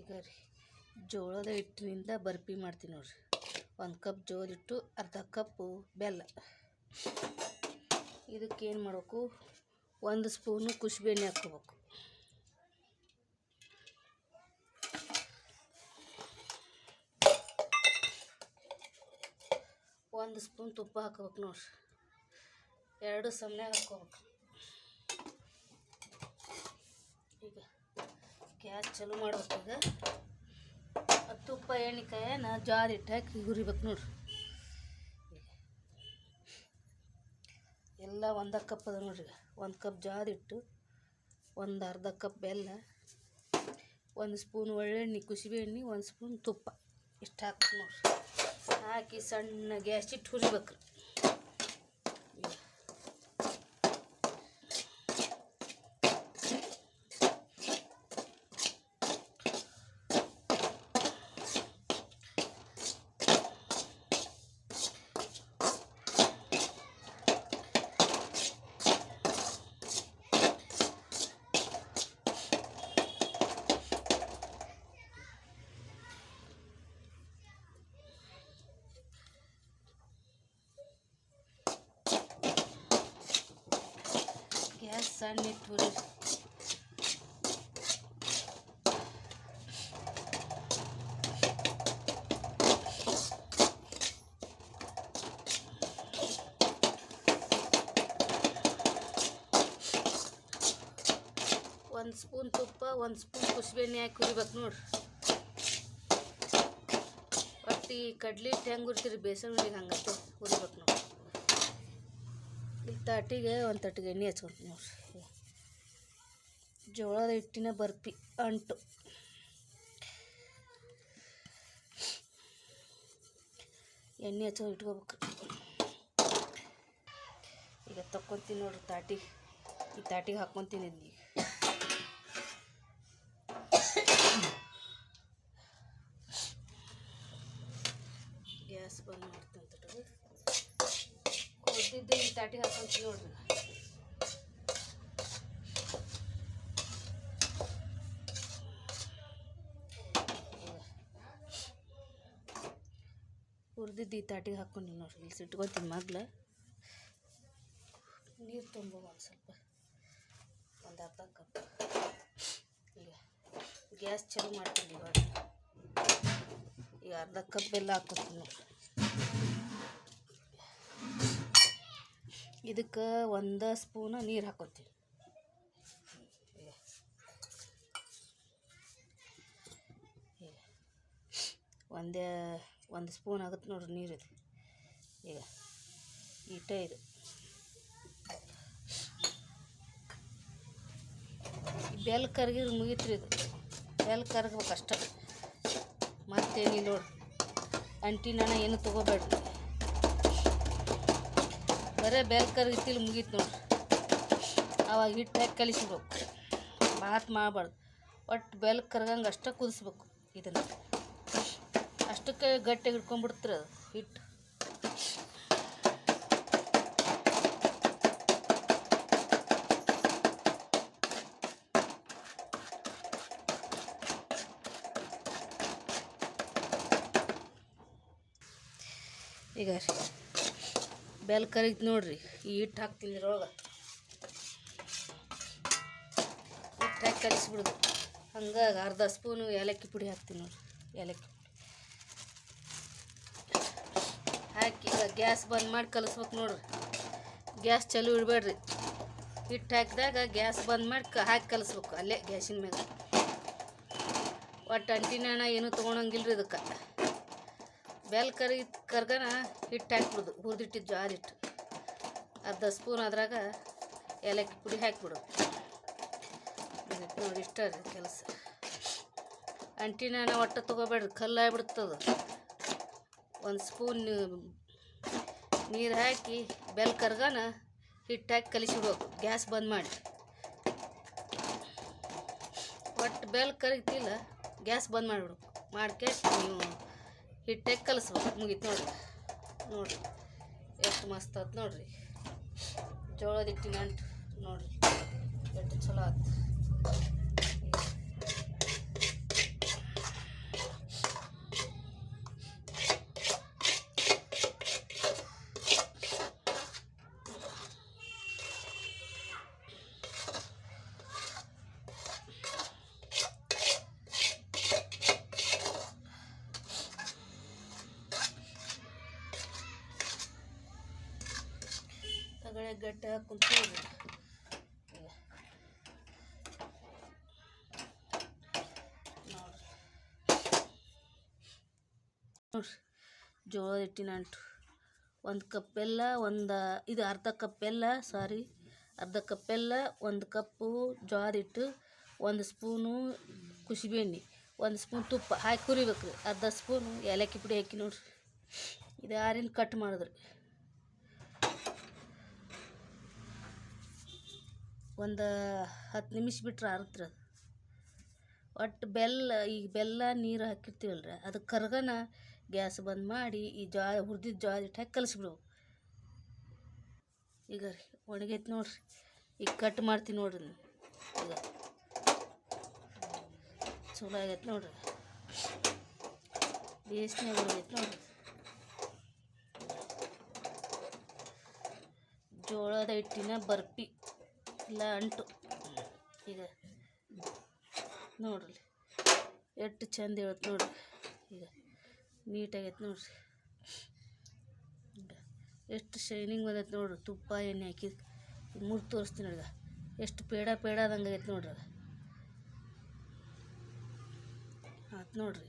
ಈಗ ಜೋಳದ ಹಿಟ್ಟಿನಿಂದ ಬರ್ಫಿ ಮಾಡ್ತೀನಿ ನೋಡ್ರಿ. ಒಂದು ಕಪ್ ಜೋಳದ ಹಿಟ್ಟು, ಅರ್ಧ ಕಪ್ಪು ಬೆಲ್ಲ. ಇದಕ್ಕೆ ಏನು ಮಾಡಬೇಕು? ಒಂದು ಸ್ಪೂನು ಕುಸುಬೆ ಎಣ್ಣೆ ಹಾಕ್ಕೋಬೇಕು. ಒಂದು ಸ್ಪೂನ್ ತುಪ್ಪ ಹಾಕ್ಬೇಕು ನೋಡ್ರಿ. ಎರಡು ಸಮನೆ ಹಾಕ್ಕೋಬೇಕು ಈಗ ಗ್ಯಾಸ್ ಚಲೋ ಮಾಡ್ಬೇಕು ಈಗ ತುಪ್ಪ ಎಣ್ಣೆ ಕಾಯನ ಇಟ್ಟಾಕಿ ಇಟ್ಟು ಹಾಕಿ ಹುರಿಬೇಕು ನೋಡ್ರಿ. ಎಲ್ಲ ಒಂದು ಕಪ್ ಅದ ನೋಡ್ರಿ ಒಂದು ಕಪ್ ಜಾರ್ ಇಟ್ಟು ಒಂದು ಅರ್ಧ ಕಪ್ ಬೆಲ್ಲ, ಒಂದು ಸ್ಪೂನ್ ಒಳ್ಳೆಣ್ಣೆ, ಕುಸುಬೆ ಎಣ್ಣೆ, ಒಂದು ಸ್ಪೂನ್ ತುಪ್ಪ ಇಷ್ಟು ಹಾಕ್ಬೇಕು ನೋಡ್ರಿ. ಹಾಕಿ ಸಣ್ಣ ಗ್ಯಾಸ್ ಇಟ್ಟು ಹುರಿಬೇಕು ಗ್ಯಾಸ್ ಸಣ್ಣ ಹುರಿ ಒಂದು ಸ್ಪೂನ್ ತುಪ್ಪ, ಒಂದು ಸ್ಪೂನ್ ಕುಸುಬೆ ಎಣ್ಣೆ ಹಾಕಿ ಹುರಿಬೇಕು ನೋಡ್ರಿ ಒಟ್ಟು ಕಡ್ಲಿ ಹೆಂಗೆ ಹುರಿತೀರಿ? ಬೇಸನ್ ಹುರಿಗೆ ಹಂಗತ್ತೆ ಹುರಿಬೇಕು ನೋಡ್ರಿ ಇಲ್ಲಿ ತಟ್ಟಿಗೆ ಒಂದು ತಟ್ಟಿಗೆ ಎಣ್ಣೆ ಹಚ್ಕೊಂತೀನಿ ನೋಡ್ರಿ ಜೋಳದ ಹಿಟ್ಟಿನ ಬರ್ಫಿ ಅಂಟು. ಎಣ್ಣೆ ಹಚ್ಚೋ ಇಟ್ಕೋಬೇಕು. ಈಗ ತಕ್ಕೊತೀನಿ ನೋಡ್ರಿ ತಾಟಿ. ಈ ತಾಟಿಗೆ ಹಾಕ್ಕೊತೀನಿ ಗ್ಯಾಸ್ ಬಂದ್ ಮಾಡ್ತೀನಿ ಕೊದ್ದಿದ್ದು ಈ ತಾಟಿಗೆ ಹಾಕ್ಕೊಂತೀನಿ ನೋಡ್ರಿ. ಹುರಿದಿದ್ದು ಈ ತಾಟಿಗೆ ಹಾಕ್ಕೊಂಡಿನಿ ನೋಡ್ರಿ ಇಲ್ಲಿ ಸಿಟ್ಕೊತೀನಿ ಮಗ್ಲ. ನೀರು ತುಂಬ ಒಂದು ಸ್ವಲ್ಪ, ಒಂದು ಅರ್ಧ ಕಪ್. ಈಗ ಗ್ಯಾಸ್ ಚಾಲು ಮಾಡ್ತೀನಿ ಇವಾಗ. ಈಗ ಅರ್ಧ ಕಪ್ ಬೆಲ್ಲ ಹಾಕೊತೀನಿ ಇದಕ್ಕೆ ಒಂದು ಸ್ಪೂನ ನೀರು ಹಾಕೋತೀನಿ ಒಂದೇ ಒಂದು ಸ್ಪೂನ್ ಆಗುತ್ತೆ ನೋಡ್ರಿ ಇದು. ಈಗ ಈಟ ಇದು. ಬೆಲ್ ಕರ್ಗಿರ್ ರೀ ಇದು. ಬೆಲ್ ಕರ್ಗ್ಬೇಕು ಅಷ್ಟೇ. ಮತ್ತೇನಿಲ್ಲ ನೋಡ್ರಿ. ಅಂಟಿನ ಏನು ತೊಗೋಬೇಡ್ರಿ. ಬರೀ ಬೆಲ್ ಕರಗಿತಿಲ್ ಮುಗೀತು ನೋಡ್ರಿ. ಅವಾಗ ಹಿಟ್ಟು ಹಾಕಿ ಕಲಿಸ್ಬೇಕು. ಮಾತು ಮಾಡಬಾರ್ದು. ಒಟ್ಟು ಬೆಲ್ ಕರ್ಗಂಗೆ ಅಷ್ಟೇ ಕುದಿಸ್ಬೇಕು ಇದನ್ನು. ಅಷ್ಟಕ್ಕೆ ಗಟ್ಟಿ ಹಿಡ್ಕೊಂಡ್ಬಿಡ್ತೀರ. ಹಿಟ್ಟು ಈಗ ಬೆಲ್ ಕರಿತ್ ನೋಡ್ರಿ. ಈ ಹಿಟ್ಟು ಹಾಕ್ತೀನಿ ಇದ್ರೊಳಗೆ. ಹಿಟ್ಟು ಹಾಕಿ ಕಲಿಸ್ಬಿಡುದು. ಹಂಗಾಗಿ ಅರ್ಧ ಸ್ಪೂನು ಏಲಕ್ಕಿ ಪುಡಿ ಹಾಕ್ತೀನಿ ನೋಡ್ರಿ. ಏಲಕ್ಕಿ ಹಾಕಿ ಈಗ ಗ್ಯಾಸ್ ಬಂದ್ ಮಾಡಿ ಕಲಿಸ್ಬೇಕು ನೋಡ್ರಿ. ಗ್ಯಾಸ್ ಚಲೋ ಇಡಬೇಡ್ರಿ. ಹಿಟ್ಟು ಹಾಕಿದಾಗ ಗ್ಯಾಸ್ ಬಂದ್ ಮಾಡಿ ಕ ಹಾಕಿ ಕಲಿಸ್ಬೇಕು ಅಲ್ಲೇ ಗ್ಯಾಸಿನ ಮೇಲೆ ಒಟ್ಟು ಅಂಟಿನ ಏನು ತೊಗೊಳಂಗಿಲ್ಲ ರೀ ಇದಕ್ಕೆ. ಬೆಲ್ ಕರಿ ಕರ್ಗನ ಹಿಟ್ಟು ಹಾಕ್ಬಿಡುದು, ಹುರಿದಿಟ್ಟಿದ್ದು ಜಾರ್ ಹಿಟ್ಟು ಅರ್ಧ ಸ್ಪೂನ್ ಅದ್ರಾಗ ಏಲಕ್ಕಿ ಪುಡಿ ಹಾಕ್ಬಿಡು. ನೋಡಿ ಇಷ್ಟ ರೀ ಕೆಲಸ. ಅಂಟಿನ ಒಟ್ಟು ತೊಗೋಬೇಡ್ರಿ, ಕಲ್ಲು ಆಗ್ಬಿಡ್ತದ. ಒಂದು ಸ್ಪೂನ್ ನೀರು ಹಾಕಿ ಬೆಲ್ ಕರ್ಗನ ಹಿಟ್ಟು ಹಾಕಿ ಕಲಿಸಿಬೇಕು. ಗ್ಯಾಸ್ ಬಂದ್ ಮಾಡಿ. ಒಟ್ಟು ಬೆಲ್ ಕರಿತಿಲ್ಲ ಗ್ಯಾಸ್ ಬಂದ್ ಮಾಡಿಬಿಡ್ಬೇಕು ಮಾಡ್ಕೆ ನೀವು ಹಿಟ್ಟಾಗಿ ಕಲಿಸ್ಬೇಕು. ಮುಗೀತು ನೋಡ್ರಿ. ನೋಡ್ರಿ. ಎಷ್ಟು ಮಸ್ತ್ ಆಯ್ತು ನೋಡ್ರಿ. ಜೋಳದ ಹಿಟ್ಟಿನ ಅಂಟು ನೋಡ್ರಿ. ಎಷ್ಟು ಚಲೋ ಆತು. ಒಳಗಡೆ ಗಟ್ಟ ನೋಡ್ರಿ. ಜೋಳದ ಹಿಟ್ಟಿನ ಅಂಟು. ಒಂದು ಕಪ್ಪೆಲ್ಲ ಒಂದು, ಇದು ಅರ್ಧ ಕಪ್ ಬೆಲ್ಲ ಸಾರಿ ಅರ್ಧ ಕಪ್ಪೆಲ್ಲ ಒಂದು ಕಪ್ಪು ಜೋಳದ ಹಿಟ್ಟು, ಒಂದು ಸ್ಪೂನು ಕುಸುಬೆ ಒಂದು ಸ್ಪೂನ್ ತುಪ್ಪ. ಹಾಕಿ ಕುರಿಬೇಕು ರೀ ಅರ್ಧ ಸ್ಪೂನು ಏಲಕ್ಕಿ ಪುಡಿ ಹಾಕಿ ನೋಡ್ರಿ. ಇದು ಯಾರಿಂದ ಕಟ್ ಮಾಡಿದ್ರಿ? ಒಂದು ಹತ್ತು ನಿಮಿಷ ಬಿಟ್ರೆ ಆರುತ್ರ ಅದು. ಒಟ್ಟು ಬೆಲ್ಲ, ಈಗ ಬೆಲ್ಲ ನೀರು ಹಾಕಿರ್ತೀವಲ್ರಿ, ಅದು ಕರ್ಗನ ಗ್ಯಾಸ್ ಬಂದ್ ಮಾಡಿ, ಈ ಜ್ವಾ ಹುರ್ದಿದ್ದು ಜ್ವಾಳ ಹಿಟ್ಟು ಹಾಕಿ ಕಲಿಸ್ಬಿಡ್ಬೇಕು. ಈಗ ರೀ ಒಣಗೈತೆ ನೋಡ್ರಿ, ಈಗ ಕಟ್ ಮಾಡ್ತೀನಿ ನೋಡ್ರಿ. ಈಗ ಚಲೋ ಆಗೈತೆ ನೋಡ್ರಿ. ಬೇಸ್ನೇ ಒಣಗೈತೆ ನೋಡ್ರಿ. ಜೋಳದ ಹಿಟ್ಟಿನ ಬರ್ಫಿ ಇಲ್ಲ ಅಂಟು. ಈಗ ನೋಡ್ರಿ. ಎಷ್ಟು ಚಂದ ಹೇಳತ್ತೆ ನೋಡ್ರಿ. ಈಗ ನೀಟಾಗೈತೆ ನೋಡ್ರಿ. ಎಷ್ಟು ಶೈನಿಂಗ್ ಬಂದೈತೆ ನೋಡ್ರಿ. ತುಪ್ಪ ಎಣ್ಣೆ ಹಾಕಿ ಮುರ್ದು ತೋರಿಸ್ತೀನಿ ಈಗ. ಎಷ್ಟು ಪೇಡ ಪೇಡ ಆದಂಗೆ ಆಗೈತೆ ನೋಡ್ರಿ ಆತು ನೋಡ್ರಿ.